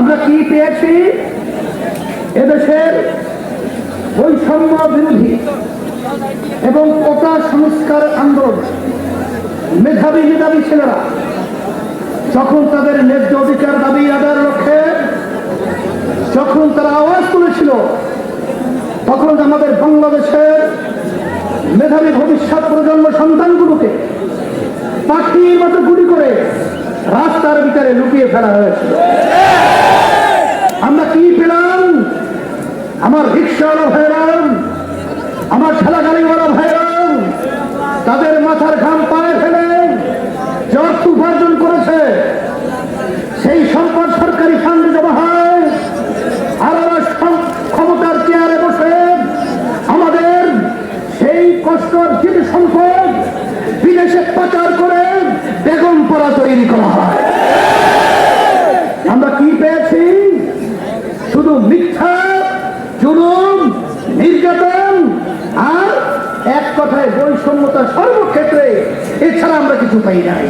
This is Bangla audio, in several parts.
আমরা কি পেয়েছি? এদেশের বৈষম্য বিরোধী এবং কোটা সংস্কার আন্দোলন। মেধাবী মেধাবী ছেলেরা, যখন তাদের ন্যায্য অধিকার দাবি আদায়ের লক্ষ্যে, যখন তারা আওয়াজ তুলেছিল, তখন আমাদের বাংলাদেশের মেধাবী ভবিষ্যৎ প্রজন্ম সন্তানগুলোকে পাখির মতো গুলি করে রাস্তার ভিতরে লুকিয়ে ফেলা হয়েছিল আমরা কি পেলাম আমার রিক্সাওয়ালা ভাইরাম আমার ঠেলা গাড়িওয়ালা ভাইরাম তাদের মাথার ঘাম পায়ে ফেলে যে অর্থ উপার্জন করেছে। সেই সম্পদ সরকারি ফান্ডে জমা হয়। আর আমরা ক্ষমতার চেয়ারে বসে আমাদের সেই কষ্ট অর্জিত সম্পদ বিদেশে পাচার করে বেগম পড়া তৈরি করা হয়। আমরা কি পেয়েছি? শুধু মিথ্যা কথায় সর্বক্ষেত্রে, এছাড়া আমরা কিছু পাই নাই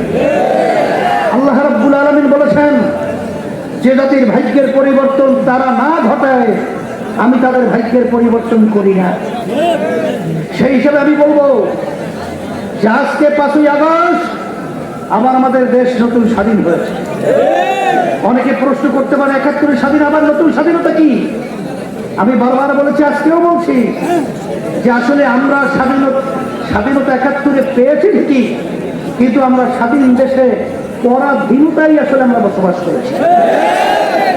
আল্লাহ রাব্বুল আলামিন বলেছেন, যে জাতির ভাগ্যের পরিবর্তন তারা না ঘটায়, আমি তাদের ভাগ্যের পরিবর্তন করি না। সেই হিসাবে আমি বলব, যে আজকে পাঁচই আগস্ট, আবার আমাদের দেশ নতুন স্বাধীন হয়েছে। অনেকে প্রশ্ন করতে পারে, একাত্তরের স্বাধীন, আবার নতুন স্বাধীনতা কি? আমি বারবার বলেছি, আজকেও বলছি যে আসলে আমরা স্বাধীনতা স্বাধীনতা একাত্তরে পেয়েছি ঠিকই, কিন্তু আমরা স্বাধীন দেশে পরাধীনতাই আসলে আমরা বসবাস করেছি।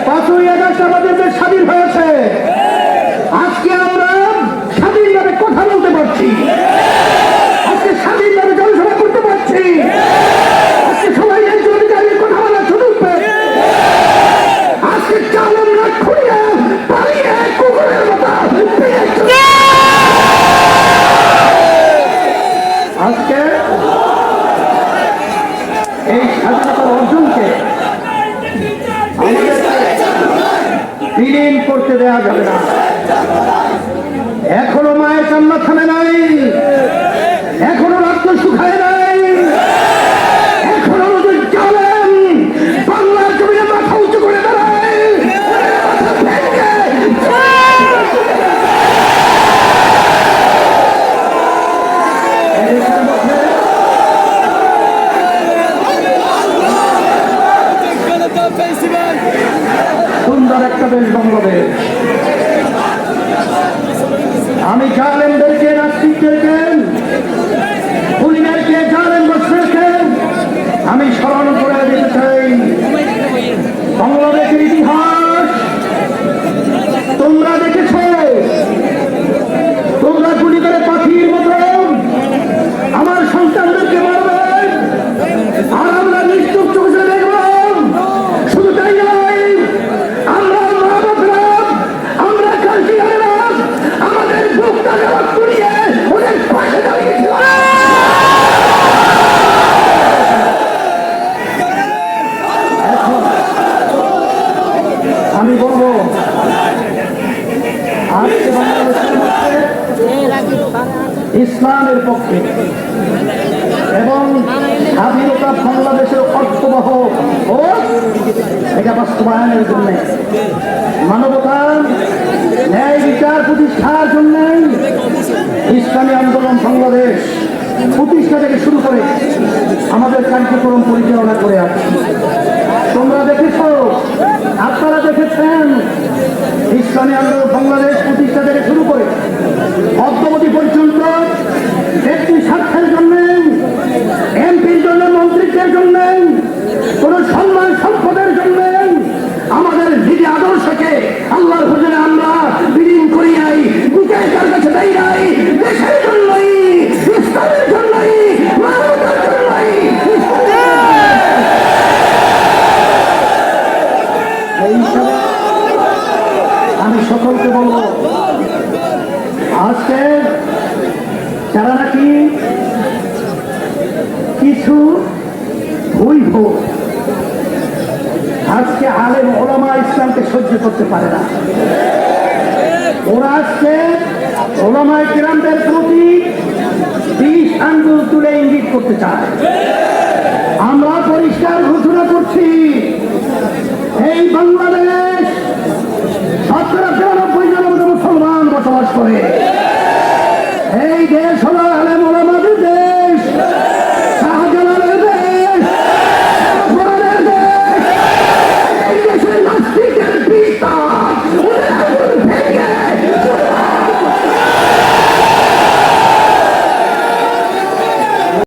পাঁচই আগস্ট আমাদের দেশ স্বাধীন হয়েছে। আজকে আমরা অর্জনকে বিলীন করতে দেওয়া যাবে না। এখনও মায়ের কান্না থামে নাই। বাংলাদেশ আমি জালেমদেরকে নাস্তিকদেরকে খুলিদেরকে জালেম বসদেরকে আমি স্মরণ করে দিতে চাই বাংলাদেশের ইতিহাস তোমরা দেখেছ তোমরা গুলি করে পাখির মতো আমার সন্তানদেরকে মারবে আর আমরা নিশ্চুপ চোখে দেখব শুধু তাই নয় আমরা মা বাপরা আমরা কালচিয়ারেরা আমাদের বুকটা দেওয়া কুড়িয়ে ওদের পাশে দাঁড়িয়েছিলাম আমি বলব আজকে বাংলাদেশের মধ্যে ইসলামের পক্ষে। এবং স্বাধীনতা বাংলাদেশের অর্থবহ ও এটা বাস্তবায়নের জন্য। মানবতা, ন্যায় বিচার প্রতিষ্ঠার জন্য ইসলামী আন্দোলন বাংলাদেশ প্রতিষ্ঠা থেকে শুরু করে আমাদের কার্যক্রম পরিচালনা করে আসছি তোমরা দেখেছ, আপনারা দেখেছেন, ইসলামী আন্দোলন বাংলাদেশ আজকে আলেম ওলামা ইসলামকে সহ্য করতে পারে না। ওরা আজকে ওলামায় গ্রামদের প্রতি বিশ আঙ্গুল তুলে ইঙ্গিত করতে চায়। আমরা পরিষ্কার ঘোষণা করছি, এই বাংলাদেশ সতেরো, তিরানব্বই জনের মতো মুসলমান বসবাস করে। এই দেশ হল আলেম